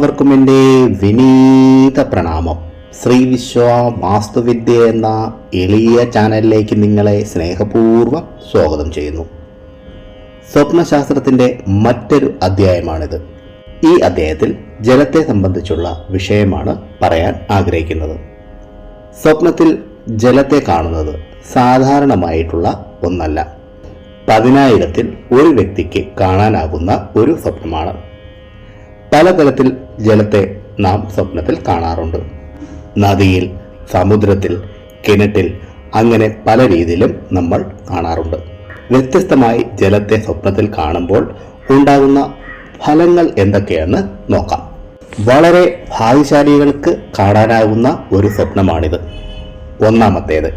എല്ലാവർക്കും എന്റെ വിനീത പ്രണാമം. ശ്രീ വിശ്വ വാസ്തുവിദ്യ എന്ന എളിയ ചാനലിലേക്ക് നിങ്ങളെ സ്നേഹപൂർവം സ്വാഗതം ചെയ്യുന്നു. സ്വപ്നശാസ്ത്രത്തിന്റെ മറ്റൊരു അധ്യായമാണിത്. ഈ അധ്യായത്തിൽ ജലത്തെ സംബന്ധിച്ചുള്ള വിഷയമാണ് പറയാൻ ആഗ്രഹിക്കുന്നത്. സ്വപ്നത്തിൽ ജലത്തെ കാണുന്നത് സാധാരണമായിട്ടുള്ള ഒന്നല്ല. പതിനായിരത്തിൽ ഒരു വ്യക്തിക്ക് കാണാനാകുന്ന ഒരു സ്വപ്നമാണ്. പലതരത്തിൽ ജലത്തെ നാം സ്വപ്നത്തിൽ കാണാറുണ്ട്. നദിയിൽ സമുദ്രത്തിൽ കിണറ്റിൽ അങ്ങനെ പല രീതിയിലും നമ്മൾ കാണാറുണ്ട്. വ്യത്യസ്തമായി ജലത്തെ സ്വപ്നത്തിൽ കാണുമ്പോൾ ഉണ്ടാകുന്ന ഫലങ്ങൾ എന്തൊക്കെയെന്ന് നോക്കാം. വളരെ ഭാഗ്യശാലികൾക്ക് കാണാനാകുന്ന ഒരു സ്വപ്നമാണിത്. ഒന്നാമത്തേത്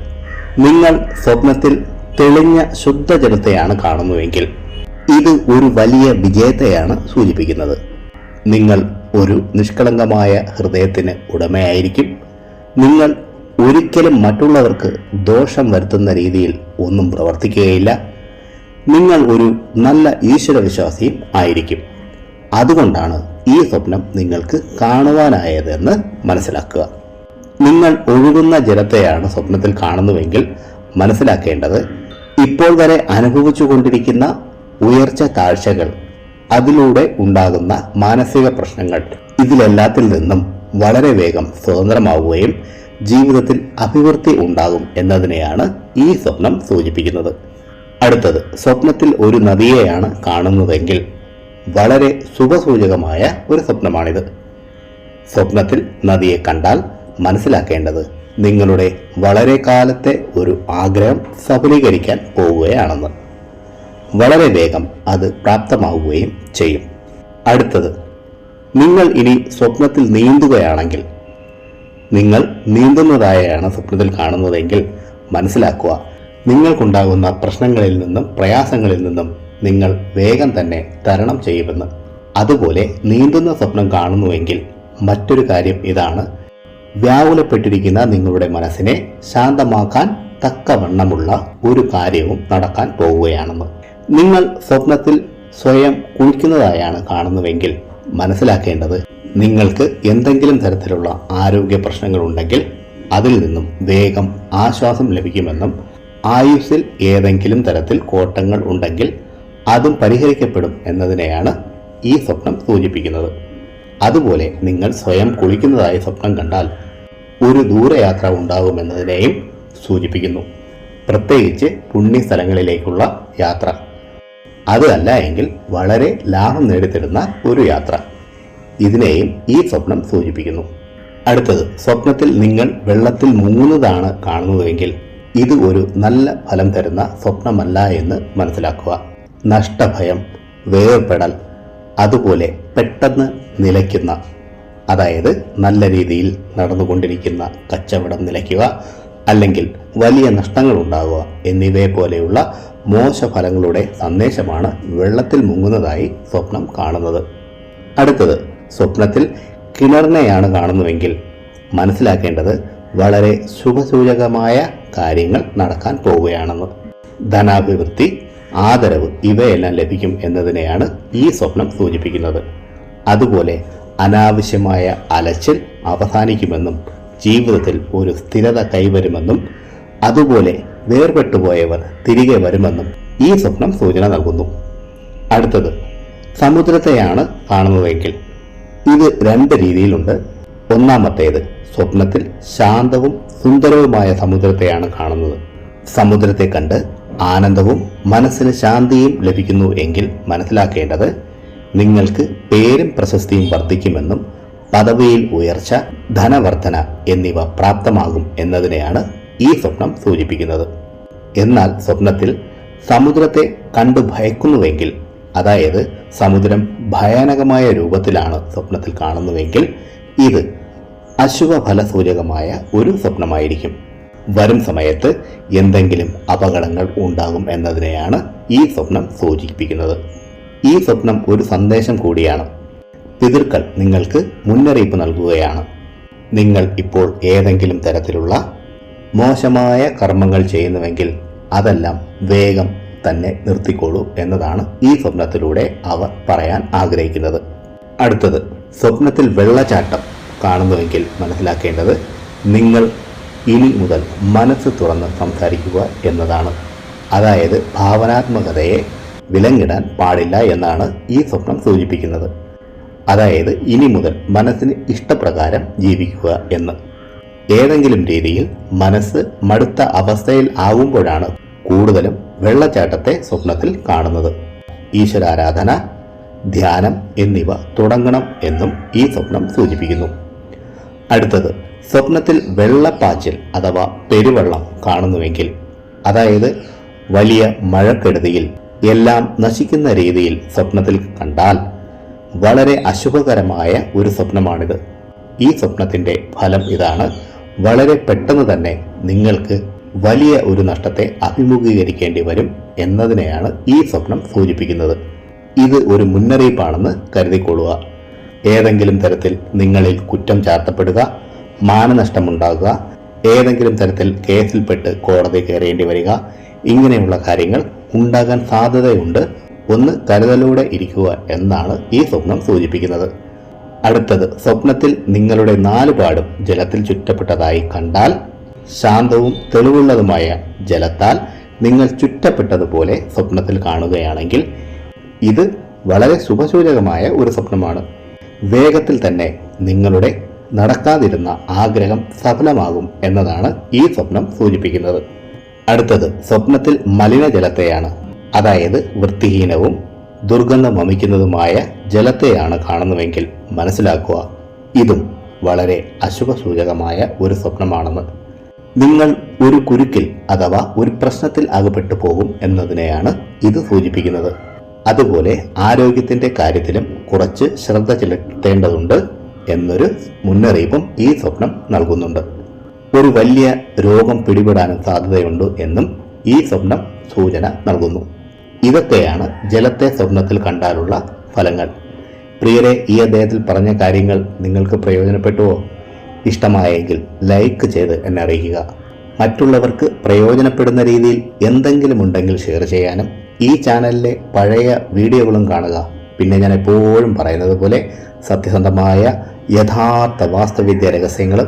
നിങ്ങൾ സ്വപ്നത്തിൽ തെളിഞ്ഞ ശുദ്ധജലത്തെയാണ് കാണുന്നുവെങ്കിൽ ഇത് ഒരു വലിയ വിജയത്തെയാണ് സൂചിപ്പിക്കുന്നത്. നിങ്ങൾ ഒരു നിഷ്കളങ്കമായ ഹൃദയത്തിന് ഉടമയായിരിക്കും. നിങ്ങൾ ഒരിക്കലും മറ്റുള്ളവർക്ക് ദോഷം വരുത്തുന്ന രീതിയിൽ ഒന്നും പ്രവർത്തിക്കുകയില്ല. നിങ്ങൾ ഒരു നല്ല ഈശ്വരവിശ്വാസിയും ആയിരിക്കും. അതുകൊണ്ടാണ് ഈ സ്വപ്നം നിങ്ങൾക്ക് കാണുവാനായതെന്ന് മനസ്സിലാക്കുക. നിങ്ങൾ ഒഴുകുന്ന ജലത്തെയാണ് സ്വപ്നത്തിൽ കാണുന്നുവെങ്കിൽ മനസ്സിലാക്കേണ്ടത് ഇപ്പോൾ വരെ അനുഭവിച്ചു കൊണ്ടിരിക്കുന്ന ഉയർച്ച താഴ്ചകൾ അതിലൂടെ ഉണ്ടാകുന്ന മാനസിക പ്രശ്നങ്ങൾ ഇതിലെല്ലാത്തിൽ നിന്നും വളരെ വേഗം സ്വതന്ത്രമാവുകയും ജീവിതത്തിൽ അഭിവൃദ്ധി ഉണ്ടാകും എന്നതിനെയാണ് ഈ സ്വപ്നം സൂചിപ്പിക്കുന്നത്. അടുത്തത് സ്വപ്നത്തിൽ ഒരു നദിയെയാണ് കാണുന്നതെങ്കിൽ വളരെ ശുഭസൂചകമായ ഒരു സ്വപ്നമാണിത്. സ്വപ്നത്തിൽ നദിയെ കണ്ടാൽ മനസ്സിലാക്കേണ്ടത് നിങ്ങളുടെ വളരെ കാലത്തെ ഒരു ആഗ്രഹം സഫലീകരിക്കാൻ പോവുകയാണെന്ന്. വളരെ വേഗം അത് പ്രാപ്തമാവുകയും ചെയ്യും. അടുത്തത് നിങ്ങൾ ഇനി സ്വപ്നത്തിൽ നീന്തുകയാണെങ്കിൽ നിങ്ങൾ നീന്തുന്നതായാണ് സ്വപ്നത്തിൽ കാണുന്നതെങ്കിൽ മനസ്സിലാക്കുക നിങ്ങൾക്കുണ്ടാകുന്ന പ്രശ്നങ്ങളിൽ നിന്നും പ്രയാസങ്ങളിൽ നിന്നും നിങ്ങൾ വേഗം തന്നെ തരണം ചെയ്യുമെന്ന്. അതുപോലെ നീന്തുന്ന സ്വപ്നം കാണുന്നുവെങ്കിൽ മറ്റൊരു കാര്യം ഇതാണ് വ്യാകുലപ്പെട്ടിരിക്കുന്ന നിങ്ങളുടെ മനസ്സിനെ ശാന്തമാക്കാൻ തക്കവണ്ണമുള്ള ഒരു കാര്യവും നടക്കാൻ പോവുകയാണെന്ന്. നിങ്ങൾ സ്വപ്നത്തിൽ സ്വയം കുളിക്കുന്നതായാണ് കാണുന്നുവെങ്കിൽ മനസ്സിലാക്കേണ്ടത് നിങ്ങൾക്ക് എന്തെങ്കിലും തരത്തിലുള്ള ആരോഗ്യ പ്രശ്നങ്ങളുണ്ടെങ്കിൽ അതിൽ നിന്നും വേഗം ആശ്വാസം ലഭിക്കുമെന്നും ആയുസ്സിൽ ഏതെങ്കിലും തരത്തിൽ കോട്ടങ്ങൾ ഉണ്ടെങ്കിൽ അതും പരിഹരിക്കപ്പെടും എന്നതിനെയാണ് ഈ സ്വപ്നം സൂചിപ്പിക്കുന്നത്. അതുപോലെ നിങ്ങൾ സ്വയം കുളിക്കുന്നതായി സ്വപ്നം കണ്ടാൽ ഒരു ദൂരയാത്ര ഉണ്ടാകുമെന്നതിനെയും സൂചിപ്പിക്കുന്നു. പ്രത്യേകിച്ച് പുണ്യസ്ഥലങ്ങളിലേക്കുള്ള യാത്ര. അതല്ല എങ്കിൽ വളരെ ലാഭം നേടിത്തരുന്ന ഒരു യാത്ര. ഇതിനെയും ഈ സ്വപ്നം സൂചിപ്പിക്കുന്നു. അടുത്തത് സ്വപ്നത്തിൽ നിങ്ങൾ വെള്ളത്തിൽ മുങ്ങുന്നതാണ് കാണുന്നതെങ്കിൽ ഇത് ഒരു നല്ല ഫലം തരുന്ന സ്വപ്നമല്ല എന്ന് മനസ്സിലാക്കുക. നഷ്ടഭയം വേർപെടൽ അതുപോലെ പെട്ടെന്ന് നിലയ്ക്കുന്ന അതായത് നല്ല രീതിയിൽ നടന്നുകൊണ്ടിരിക്കുന്ന കച്ചവടം നിലയ്ക്കുക അല്ലെങ്കിൽ വലിയ നഷ്ടങ്ങൾ ഉണ്ടാകുക എന്നിവയെ പോലെയുള്ള മോശഫലങ്ങളുടെ സന്ദേശമാണ് വെള്ളത്തിൽ മുങ്ങുന്നതായി സ്വപ്നം കാണുന്നത്. അടുത്തത് സ്വപ്നത്തിൽ കിണറിനെയാണ് കാണുന്നുവെങ്കിൽ മനസ്സിലാക്കേണ്ടത് വളരെ ശുഭസൂചകമായ കാര്യങ്ങൾ നടക്കാൻ പോവുകയാണെന്ന്. ധനാഭിവൃദ്ധി ആദരവ് ഇവയെല്ലാം ലഭിക്കും എന്നതിനെയാണ് ഈ സ്വപ്നം സൂചിപ്പിക്കുന്നത്. അതുപോലെ അനാവശ്യമായ അലച്ചിൽ അവസാനിക്കുമെന്നും ജീവിതത്തിൽ ഒരു സ്ഥിരത കൈവരുമെന്നും അതുപോലെ വേർപെട്ടുപോയവർ തിരികെ വരുമെന്നും ഈ സ്വപ്നം സൂചന നൽകുന്നു. അടുത്തത് സമുദ്രത്തെയാണ് കാണുന്നതെങ്കിൽ. ഇത് രണ്ട് രീതിയിലുണ്ട്. ഒന്നാമത്തേത് സ്വപ്നത്തിൽ ശാന്തവും സുന്ദരവുമായ സമുദ്രത്തെയാണ് കാണുന്നത്. സമുദ്രത്തെ കണ്ട് ആനന്ദവും മനസ്സിന് ശാന്തിയും ലഭിക്കുന്നു എങ്കിൽ മനസ്സിലാക്കേണ്ടത് നിങ്ങൾക്ക് പേരും പ്രശസ്തിയും വർദ്ധിക്കുമെന്നും പദവിയിൽ ഉയർച്ച ധനവർധന എന്നിവ പ്രാപ്തമാകും എന്നതിനെയാണ് ഈ സ്വപ്നം സൂചിപ്പിക്കുന്നത്. എന്നാൽ സ്വപ്നത്തിൽ സമുദ്രത്തെ കണ്ടു ഭയക്കുന്നുവെങ്കിൽ അതായത് സമുദ്രം ഭയാനകമായ രൂപത്തിലാണ് സ്വപ്നത്തിൽ കാണുന്നുവെങ്കിൽ ഇത് അശുഭഫല സൂചകമായ ഒരു സ്വപ്നമായിരിക്കും. വരും സമയത്ത് എന്തെങ്കിലും അപകടങ്ങൾ ഉണ്ടാകും എന്നതിനെയാണ് ഈ സ്വപ്നം സൂചിപ്പിക്കുന്നത്. ഈ സ്വപ്നം ഒരു സന്ദേശം കൂടിയാണ്. പിതൃക്കൾ നിങ്ങൾക്ക് മുന്നറിയിപ്പ് നൽകുകയാണ്. നിങ്ങൾ ഇപ്പോൾ ഏതെങ്കിലും തരത്തിലുള്ള മോശമായ കർമ്മങ്ങൾ ചെയ്യുന്നുവെങ്കിൽ അതെല്ലാം വേഗം തന്നെ നിർത്തിക്കോളൂ എന്നതാണ് ഈ സ്വപ്നത്തിലൂടെ അവർ പറയാൻ ആഗ്രഹിക്കുന്നത്. അടുത്തത് സ്വപ്നത്തിൽ വെള്ളച്ചാട്ടം കാണുന്നുവെങ്കിൽ മനസ്സിലാക്കേണ്ടത് നിങ്ങൾ ഇനി മുതൽ മനസ്സ് തുറന്ന് സംസാരിക്കുക എന്നതാണ്. അതായത് ഭാവനാത്മകതയെ വിലങ്ങിടാൻ പാടില്ല എന്നാണ് ഈ സ്വപ്നം സൂചിപ്പിക്കുന്നത്. അതായത് ഇനി മുതൽ മനസ്സിന് ഇഷ്ടപ്രകാരം ജീവിക്കുക എന്ന്. ഏതെങ്കിലും രീതിയിൽ മനസ്സ് മടുത്ത അവസ്ഥയിൽ ആകുമ്പോഴാണ് കൂടുതലും വെള്ളച്ചാട്ടത്തെ സ്വപ്നത്തിൽ കാണുന്നത്. ഈശ്വരാരാധന ധ്യാനം എന്നിവ തുടങ്ങണം എന്നും ഈ സ്വപ്നം സൂചിപ്പിക്കുന്നു. അടുത്തത് സ്വപ്നത്തിൽ വെള്ളപ്പാച്ചിൽ അഥവാ പെരുവെള്ളം കാണുന്നുവെങ്കിൽ അതായത് വലിയ മഴക്കെടുതിയിൽ എല്ലാം നശിക്കുന്ന രീതിയിൽ സ്വപ്നത്തിൽ കണ്ടാൽ വളരെ അശുഭകരമായ ഒരു സ്വപ്നമാണിത്. ഈ സ്വപ്നത്തിന്റെ ഫലം ഇതാണ്. വളരെ പെട്ടെന്ന് തന്നെ നിങ്ങൾക്ക് വലിയ ഒരു നഷ്ടത്തെ അഭിമുഖീകരിക്കേണ്ടി വരും എന്നതിനെയാണ് ഈ സ്വപ്നം സൂചിപ്പിക്കുന്നത്. ഇത് ഒരു മുന്നറിയിപ്പാണെന്ന് കരുതിക്കൊള്ളുക. ഏതെങ്കിലും തരത്തിൽ നിങ്ങളിൽ കുറ്റം ചാർത്തപ്പെടുക മാനനഷ്ടമുണ്ടാകുക ഏതെങ്കിലും തരത്തിൽ കേസിൽപ്പെട്ട് കോടതി കയറേണ്ടി വരിക ഇങ്ങനെയുള്ള കാര്യങ്ങൾ ഉണ്ടാകാൻ സാധ്യതയുണ്ട്. ഒന്ന് കരുതലൂടെ ഇരിക്കുക എന്നാണ് ഈ സ്വപ്നം സൂചിപ്പിക്കുന്നത്. അടുത്തത് സ്വപ്നത്തിൽ നിങ്ങളുടെ നാലുപാടും ജലത്തിൽ ചുറ്റപ്പെട്ടതായി കണ്ടാൽ ശാന്തവും തെളിവുള്ളതുമായ ജലത്താൽ നിങ്ങൾ ചുറ്റപ്പെട്ടതുപോലെ സ്വപ്നത്തിൽ കാണുകയാണെങ്കിൽ ഇത് വളരെ ശുഭസൂചകമായ ഒരു സ്വപ്നമാണ്. വേഗത്തിൽ തന്നെ നിങ്ങളുടെ നടക്കാതിരുന്ന ആഗ്രഹം സഫലമാകും എന്നതാണ് ഈ സ്വപ്നം സൂചിപ്പിക്കുന്നത്. അടുത്തത് സ്വപ്നത്തിൽ മലിനജലത്തെയാണ്. അതായത് വൃത്തിഹീനവും ദുർഗന്ധം വമിക്കുന്നതുമായ ജലത്തെയാണ് കാണുന്നുവെങ്കിൽ മനസ്സിലാക്കുക ഇതും വളരെ അശുഭസൂചകമായ ഒരു സ്വപ്നമാണെന്ന്. നിങ്ങൾ ഒരു കുരുക്കിൽ അഥവാ ഒരു പ്രശ്നത്തിൽ അകപ്പെട്ടു പോകും എന്നതിനെയാണ് ഇത് സൂചിപ്പിക്കുന്നത്. അതുപോലെ ആരോഗ്യത്തിന്റെ കാര്യത്തിലും കുറച്ച് ശ്രദ്ധ ചെലുത്തേണ്ടതുണ്ട് എന്നൊരു മുന്നറിയിപ്പും ഈ സ്വപ്നം നൽകുന്നുണ്ട്. ഒരു വലിയ രോഗം പിടിപെടാനും സാധ്യതയുണ്ട് എന്നും ഈ സ്വപ്നം സൂചന നൽകുന്നു. ഇതൊക്കെയാണ് ജലത്തെ സ്വപ്നത്തിൽ കണ്ടാലുള്ള ഫലങ്ങൾ. പ്രിയരെ ഈ അദ്ദേഹത്തിൽ പറഞ്ഞ കാര്യങ്ങൾ നിങ്ങൾക്ക് പ്രയോജനപ്പെട്ടുവോ? ഇഷ്ടമായെങ്കിൽ ലൈക്ക് ചെയ്ത് എന്നെ അറിയിക്കുക. മറ്റുള്ളവർക്ക് പ്രയോജനപ്പെടുന്ന രീതിയിൽ എന്തെങ്കിലും ഉണ്ടെങ്കിൽ ഷെയർ ചെയ്യാനും ഈ ചാനലിലെ പഴയ വീഡിയോകളും കാണുക. പിന്നെ ഞാൻ എപ്പോഴും പറയുന്നത് പോലെ സത്യസന്ധമായ യഥാർത്ഥ വാസ്തുവിദ്യ രഹസ്യങ്ങളും